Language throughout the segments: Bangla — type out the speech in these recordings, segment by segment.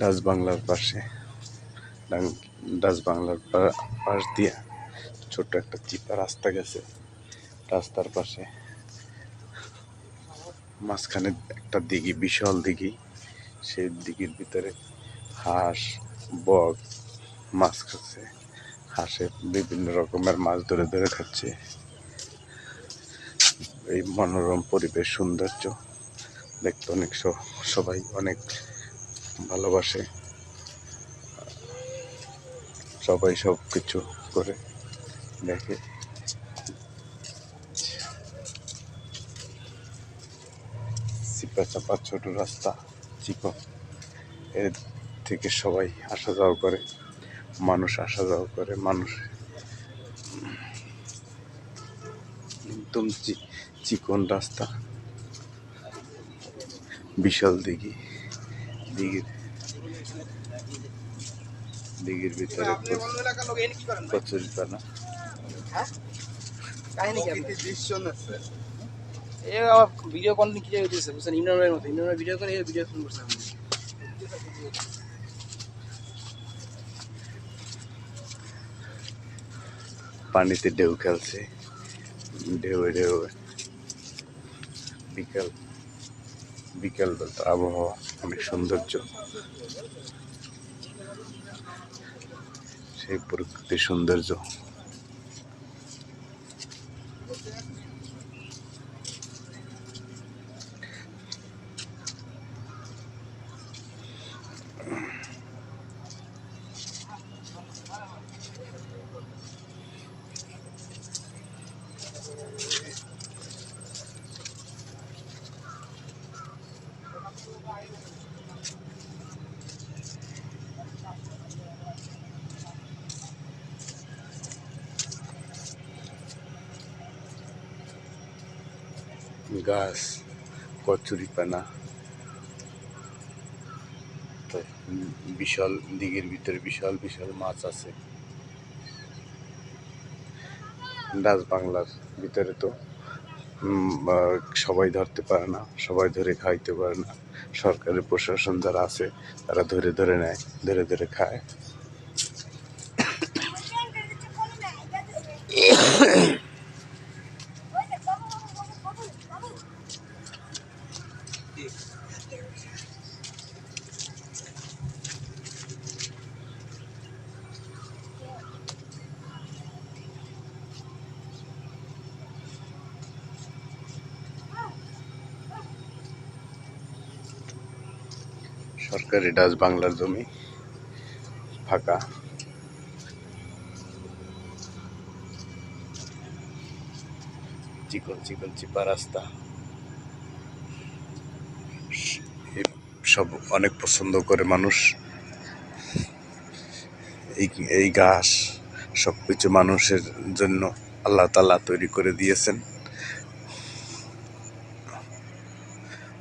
ডাচ বাংলার পাশে। ডাচ বাংলার পাশ দিয়ে ছোট্ট একটা চিপা রাস্তা গেছে। রাস্তার পাশে মাঝখানে একটা দিঘি, বিশাল দিঘি। সেই দিঘির ভিতরে হাঁস, বক, মাছ খাচ্ছে। হাঁসে বিভিন্ন রকমের মাছ ধরে ধরে খাচ্ছে। এই মনোরম পরিবেশ, সৌন্দর্য দেখতে অনেক সবাই অনেক ভালোবাসে। সবাই সব কিছু করে দেখে। চিপা চাপা ছোট রাস্তা চিকন এর থেকে সবাই আসা যাওয়া করে, মানুষ আসা যাওয়া করে, মানুষ। একদম চিকন রাস্তা, বিশাল দিঘি। দিঘির দিঘির ভিতরে কচুরি পানা কি ভিডিও কন্টেন্ট ক্রিয়েট হইতেছে বুঝছেন? ইমরানের মতো ইমরানের ভিডিও করে ভিডিও ফোন করছে পানিতে ঢেউ খেলছে। ঢেউ ঢেউ বিকাল। বিকাল বেলা আবহাওয়া অনেক সৌন্দর্য। সেই প্রকৃতির সৌন্দর্য। গাছ কচুরি পানা তো বিশাল দিঘির ভিতরে বিশাল বিশাল মাছ আছে। ডাচ বাংলার ভিতরে তো সবাই ধরতে পারে না সবাই ধরে খাইতে পারে না। সরকারি প্রশাসন যারা আছে তারা ধরে ধরে নেয় ধরে ধরে খায়। সরকারি ডাচ বাংলার জমি। ফাঁকা। চিকন চিকন, চিপা রাস্তা। সব অনেক পছন্দ করে মানুষ। এই এই ঘাস সব কিছু মানুষের জন্য আল্লাহ তালা তৈরি করে দিয়েছেন।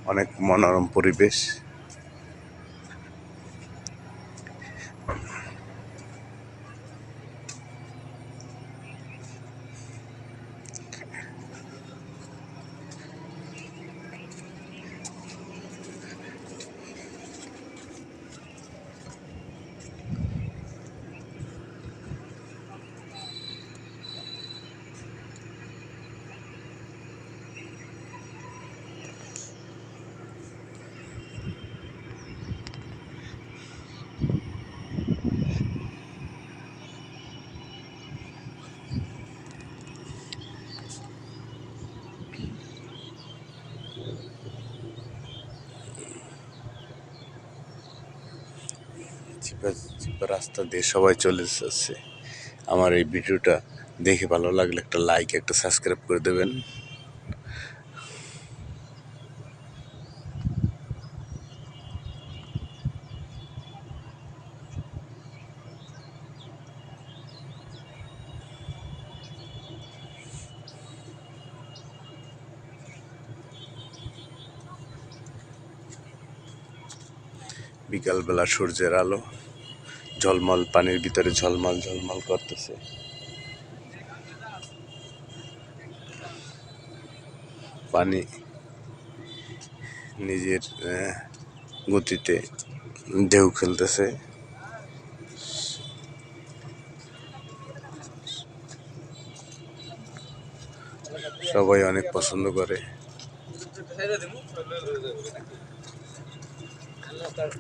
অনেক মনোরম পরিবেশ। রাস্তা দিয়ে সবাই চলে যাচ্ছে। আমার এই ভিডিওটা দেখে ভালো লাগলে একটা লাইক একটা সাবস্ক্রাইব করে দেবেন। বিকালবেলা সূর্যের আলো। ঝলমল, পানির ভিতরে ঝলমল ঝলমল করতেছে। পানি নিজের গতিতে ঢেউ খেলতেছে। সবাই অনেক পছন্দ করে। তার